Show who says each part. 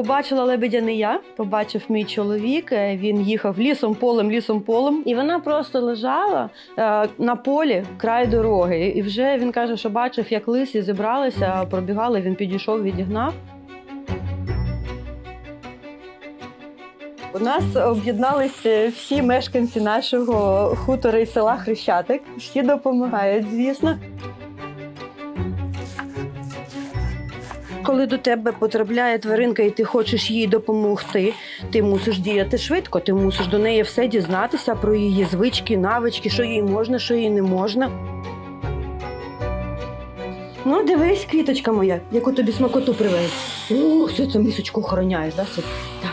Speaker 1: Побачила лебедя не я, побачив мій чоловік. е, Він їхав лісом, полем, лісом, полем, і вона просто лежала е, на полі край дороги. І вже він каже, що бачив, як лисі зібралися, пробігали. Він підійшов, відігнав. У нас об'єдналися всі мешканці нашого хутора і села Хрещатик. Всі допомагають, звісно. Коли до тебе потрапляє тваринка і ти хочеш їй допомогти, ти мусиш діяти швидко, ти мусиш до неї все дізнатися про її звички, навички, що їй можна, що їй не можна. Ну, дивись, квіточка моя, яку тобі смакоту привез. Ух, все це місочку охороняєш, да? Так.